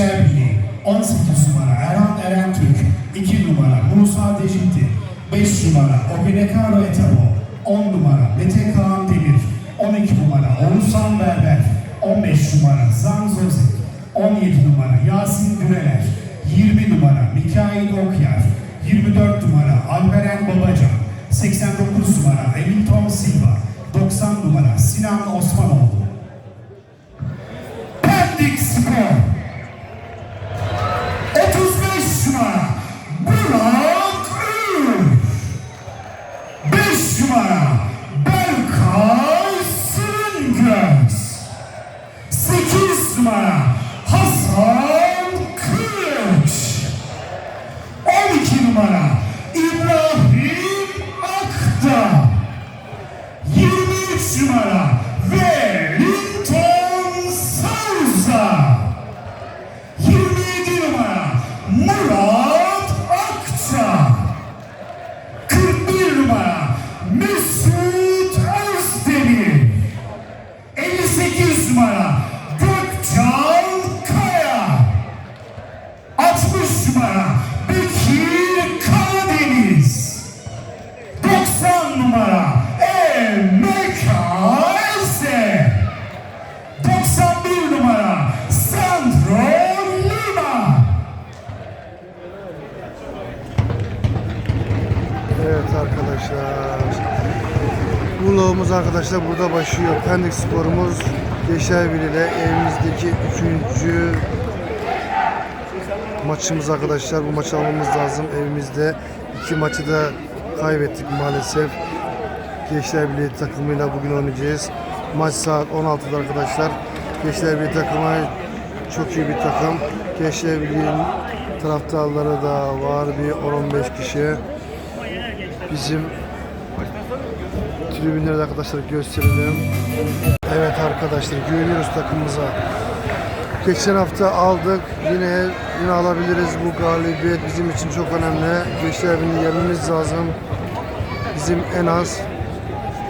Birliği 18 numara Erhan Eren Türk 2 numara Musa Decikti 5 numara Ogenekaro Etabo 10 numara Mete Kaan Demir 12 numara Oğuzhan Berber 15 numara Zan Zozek 17 numara Yasin Güreler 20 numara Mikail Okyar 24 numara Alperen Babacan 89 numara Eminton Silva 90 numara Sinan Osmanoğlu. Pendik Spor arkadaşlar burada başlıyor. Pendik sporumuz Gençler Birliği ile evimizdeki üçüncü maçımız arkadaşlar. Bu maçı almamız lazım. Evimizde iki maçı da kaybettik maalesef. Gençler Birliği takımıyla bugün oynayacağız. Maç saat 16'da arkadaşlar. Gençler Birliği takımı çok iyi bir takım. Gençler Birliği'nin taraftarları da var bir 10-15 kişi. Bizim tribünleri de arkadaşlar gösterelim. Evet arkadaşlar görüyoruz takımımıza. Geçen hafta aldık. Yine yine alabiliriz. Bu galibiyet bizim için çok önemli. Gençler Birliği'ni yenmemiz lazım. Bizim en az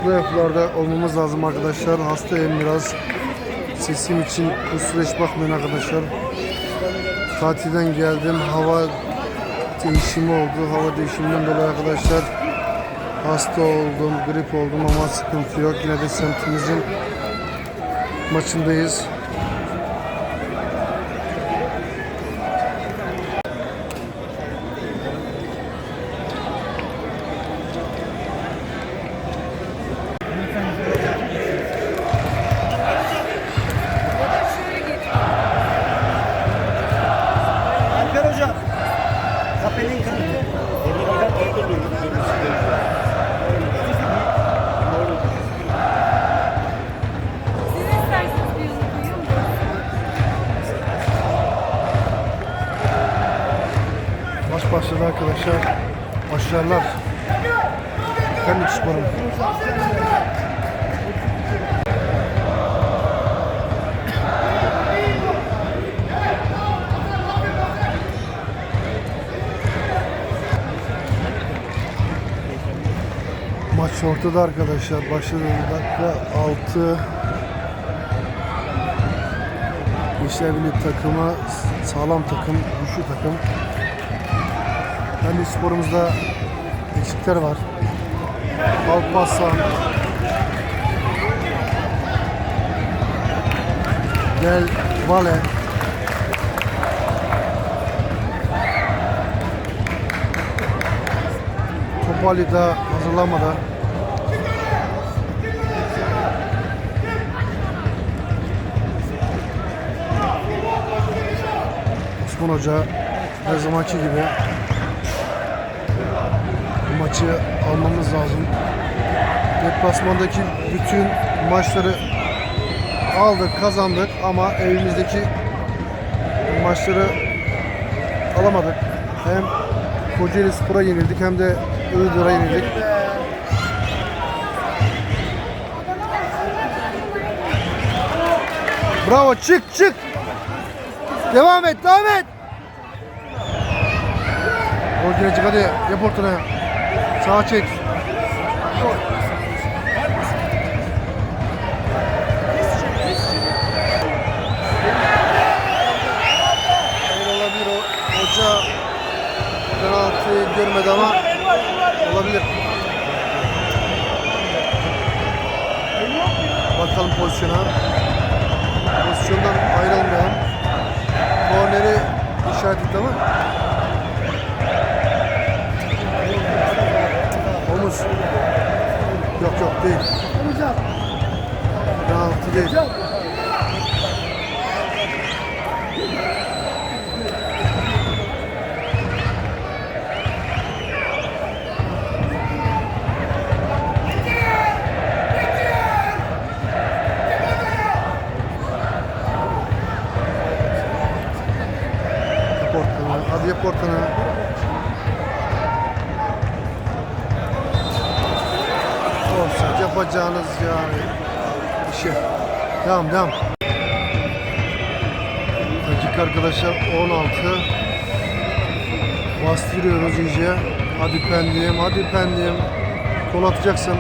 playoff'larda olmamız lazım arkadaşlar. Hastayım biraz. Sesim için bu süreç bakmayın arkadaşlar. Tatilden geldim. Hava değişimi oldu. Hava değişiminden dolayı arkadaşlar hasta oldum, grip oldum ama sıkıntı yok. Yine de semtimizin maçındayız. Başarılar. Pendik Spor'um. Maç ortada arkadaşlar. Başladı dakika 6. Gençler Birliği takımı sağlam takım, güçlü takım. Kendi sporumuzda eksikler var. Alparslan, Del Valle, Topali da hazırlanmadı. Osman Hoca her zamanki gibi almamız lazım. Deplasmandaki bütün maçları aldık, kazandık ama evimizdeki maçları alamadık. Hem Kocaeli Spor'a yenildik hem de Iğdır'a yenildik. Bravo çık çık. Devam et devam et. Gol gelecek hadi yap ortaya. Sağ çek. Olabilir o. Hoca penaltı görmedi ama olabilir. Bakalım pozisyona. Pozisyondan ayrılmayan. Korneri işaret etti ama Omuz. Yok yok değil. Penaltı değil. Yap ortana. Hadi yap ortana. Yapacağınız yani işi. Devam devam. Dakika arkadaşlar 16. Bastırıyoruz iyice. Hadi pendiğim, hadi pendiğim. Kol atacaksın.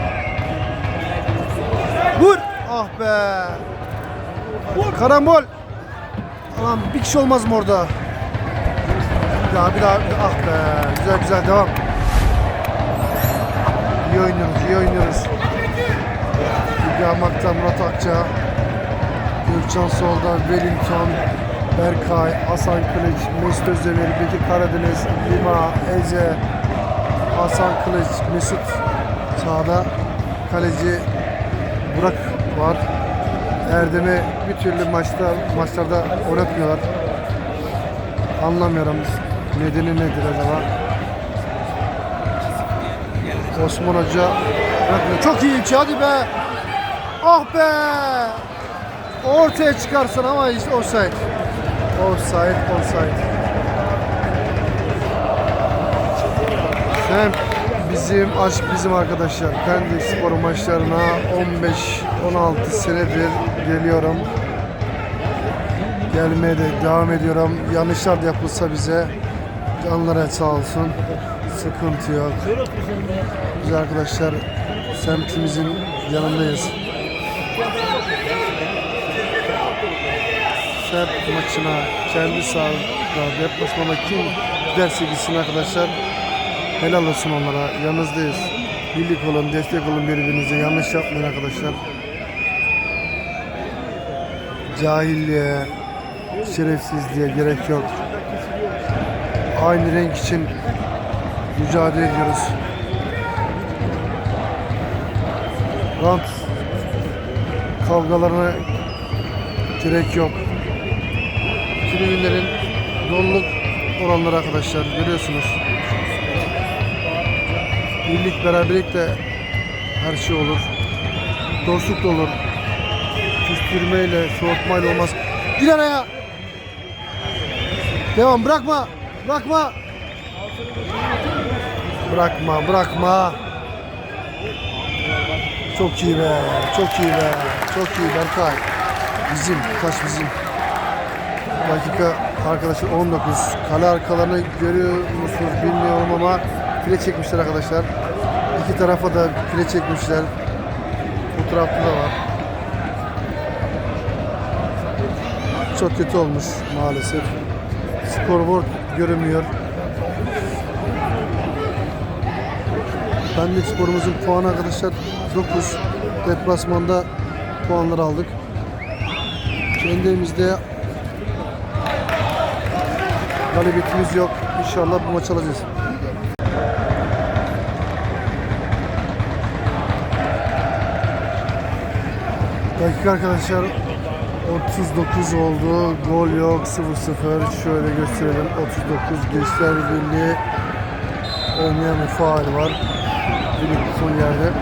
Vur! Ah be! Karambol! Lan bir kişi olmaz mı orada? Bir daha bir daha ah be güzel güzel devam. İyi oynuyoruz iyi oynuyoruz. İbrahim Aktan, Murat Akça, Gökçen Sol'dan, Wellington, Berkay, Hasan Kılıç, Mesut Özdemir, Bekir Karadeniz, Lima, Ece, Hasan Kılıç, Mesut sağda, kaleci Burak var. Erdem'i bir türlü maçta maçlarda oynatmıyorlar. Anlamıyorum. Nedeni nedir acaba? Osman Hoca bırakmıyor. Çok iyi iki hadi be. Ah be. Ortaya çıkarsın ama işte offside. Offside, offside. Sen bizim aşk bizim arkadaşlar. Pendik spor maçlarına 15-16 senedir geliyorum. Gelmeye de devam ediyorum. Yanlışlar da yapılsa bize canlara sağ olsun. Sıkıntı yok. Biz arkadaşlar semtimizin yanındayız. Semt maçına kendi sahada deplasmana kim giderse gitsin arkadaşlar. Helal olsun onlara. Yanınızdayız. Birlik olun, destek olun birbirinize. Yanlış yapmayın arkadaşlar. Cahilliğe, şerefsizliğe gerek yok. Aynı renk için mücadele ediyoruz. Rant kavgalarına gerek yok. Tribünlerin doluluk oranları arkadaşlar görüyorsunuz. Birlik beraberlik de her şey olur. Dostluk da olur. Küstürmeyle, soğutmayla olmaz. Gir araya. Devam bırakma. Bırakma. Bırakma, bırakma. Çok iyi be, çok iyi be, çok iyi Berkay. Bizim, taş bizim. Dakika arkadaşlar 19. Kale arkalarını görüyor musunuz bilmiyorum ama file çekmişler arkadaşlar. İki tarafa da file çekmişler. Bu tarafta da var. Çok kötü olmuş maalesef. Scoreboard görünmüyor. Pendik sporumuzun puanı arkadaşlar 9. Deplasmanda puanları aldık. Kendi evimizde galibiyetimiz yok. İnşallah bu maçı alacağız. Dakika arkadaşlar 39 oldu. Gol yok. 0-0. Şöyle gösterelim. 39 Gençler Birliği oynayan bir faal var. Birlik son yerde.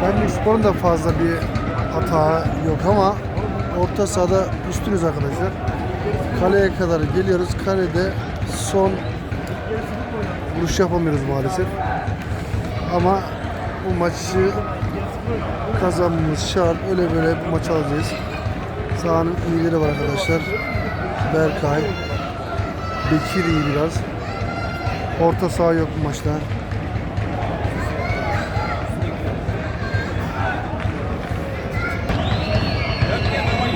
Pendik Spor'un da fazla bir hata yok ama orta sahada üstünüz arkadaşlar. Kaleye kadar geliyoruz. Kalede son vuruş yapamıyoruz maalesef. Ama bu maçı kazanmamız şart. Öyle böyle bu maçı alacağız. Sahanın iyileri var arkadaşlar. Berkay. Bekir iyi biraz. Orta saha yok bu maçta.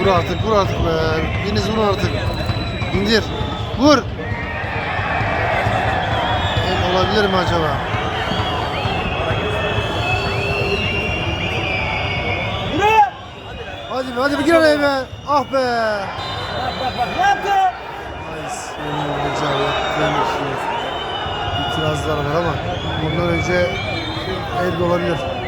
Vur artık, vur artık be. Deniz vur artık. İndir. Vur. olabilir mi acaba? Hadi be hadi bir gir araya be. Ah be. Ne yaptı? Nice. Yaptığım İtirazlar var ama bundan önce elde olabilir.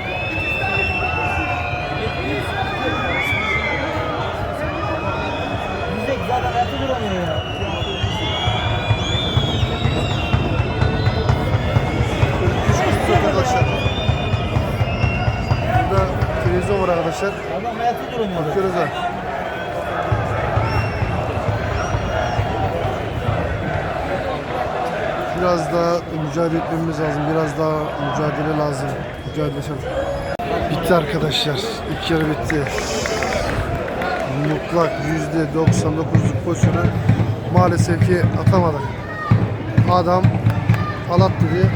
Burada televizyon var arkadaşlar. Adam. Biraz daha mücadele etmemiz lazım. Biraz daha mücadele lazım. Mücadele şart. Bitti arkadaşlar. İlk yarı bitti. Mutlak %99'luk pozisyonu maalesef ki atamadık. Adam alat dedi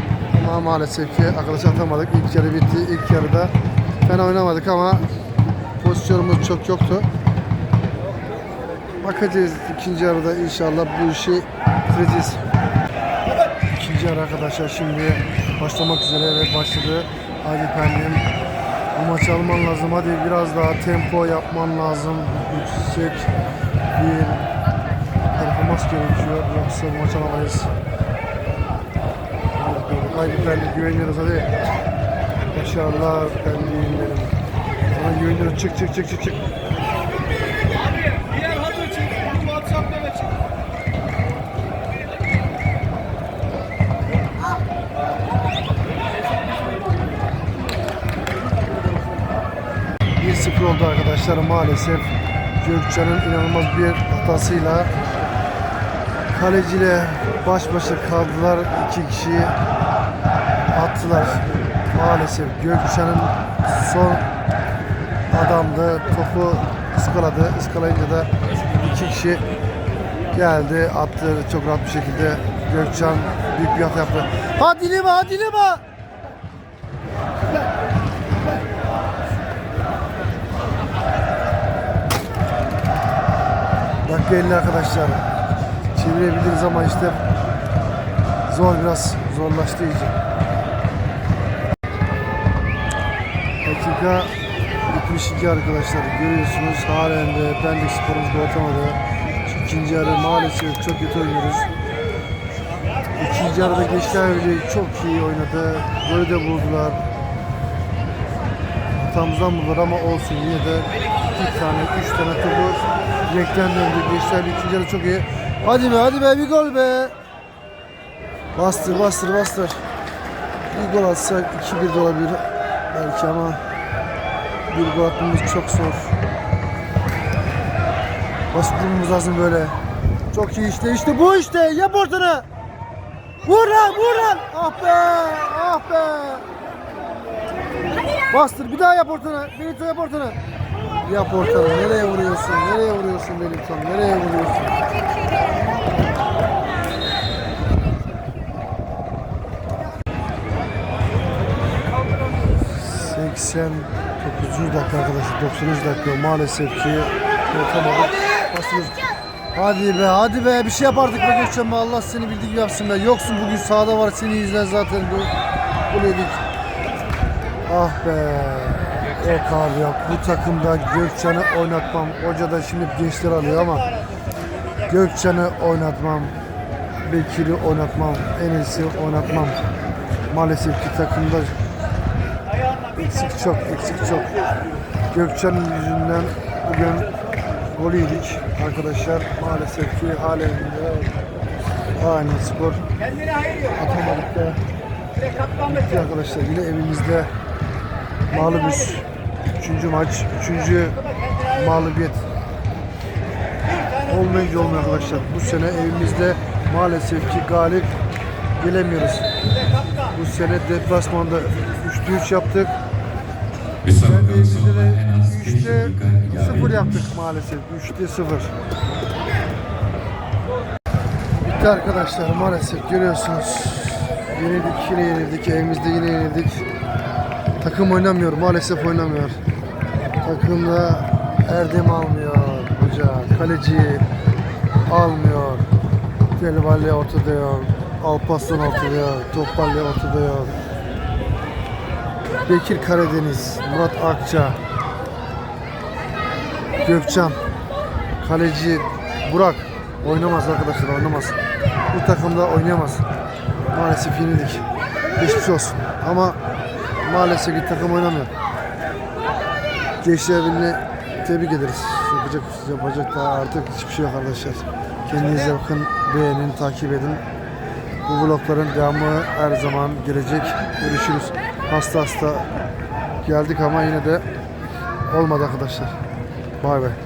ama maalesef ki arkadaşlar atamadık. İlk yarı bitti. İlk yarıda fena oynamadık ama pozisyonumuz çok yoktu. Bakacağız ikinci yarıda inşallah bu işi bitireceğiz. İkinci yarı arkadaşlar şimdi başlamak üzere evet başladı. Hadi Pendim bu maçı alman lazım. Hadi biraz daha tempo yapman lazım. Yüksek bir performans gerekiyor. Yoksa bu maçı alamayız. Haydi Pendim güveniyoruz hadi. Başarılar benim. Sana güveniyoruz. Çık çık çık çık çık. Sıfır oldu arkadaşlar. Maalesef Gökçen'in inanılmaz bir hatasıyla kaleciyle baş başa kaldılar. İki kişi attılar. Maalesef Gökçen'in son adamdı. Topu ıskaladı. Iskalayınca da iki kişi geldi attı. Çok rahat bir şekilde Gökçen büyük bir hata yaptı. Hadi Lima hadi Lima Dakika 50 arkadaşlar. Çevirebiliriz ama işte zor biraz zorlaştı iyice. Dakika 72 arkadaşlar. Görüyorsunuz halen de Pendik sporumuz gol atamadı. İkinci yarı maalesef çok kötü oynuyoruz. İkinci yarıda Gençler Birliği çok iyi oynadı. Golü de buldular. Hatamızdan buldular ama olsun yine de iki tane, üç tane topu direkten döndü. Gençler ikinci yarı çok iyi. Hadi be hadi be bir gol be. Bastır bastır bastır. Bir gol atsak 2-1 de olabilir belki ama bir gol atmamız çok zor. Durmamız lazım böyle. Çok iyi işte işte bu işte yap ortana. Vur lan vur lan. Ah be ah be. Bastır bir daha yap ortana. Benito yap ortana. Yap ortana. Nereye vuruyorsun? Nereye vuruyorsun Benito? Nereye vuruyorsun? ...89. dakika arkadaşlar... ...93 dakika maalesef ki... ...yapamadık. Basıyoruz. Hadi be hadi be bir şey yapardık be Gökçen be Allah seni bildiği gibi yapsın be. Yoksun bugün sahada var seni yüzünden zaten gol, gol yedik. Ah be. Yok abi yok. Bu takımda Gökçen'i oynatmam. Hoca da şimdi gençler alıyor ama Gökçen'i oynatmam. Bekir'i oynatmam. En iyisi oynatmam. Maalesef ki takımda eksik çok, eksik çok. Gökçen yüzünden bugün gol yedik arkadaşlar. Maalesef ki halen aynı skor atamadık da. Arkadaşlar yine evimizde mağlubuz. Üçüncü maç, üçüncü mağlubiyet. Olmayınca olmuyor arkadaşlar. Bu sene evimizde maalesef ki galip gelemiyoruz. Bu sene deplasmanda 3'te 3 yaptık. Kendi evimizde de en az 5 3'te dakika 0 ilave yaptık maalesef. 3'te 0. Bitti arkadaşlar maalesef görüyorsunuz. Yenildik yine yenildik. Evimizde yine yenildik. Takım oynamıyor maalesef oynamıyor. Takımda Erdem almıyor hoca. Kaleci almıyor. Delvalle ortada yok. Alparslan ortada ya. Topalya ortada ya. Bekir Karadeniz, Murat Akça, Gökçen, kaleci Burak oynamaz arkadaşlar oynamaz. Bu takımda oynayamaz. Maalesef yenildik. Geçmiş olsun. Ama maalesef ki takım oynamıyor. Gençler Birliği'ni tebrik ederiz. Yapacak, yapacak daha artık hiçbir şey yok arkadaşlar. Kendinize bakın, beğenin, takip edin. Bu vlogların devamı her zaman gelecek. Görüşürüz. Hasta hasta geldik ama yine de olmadı arkadaşlar. Bay bay.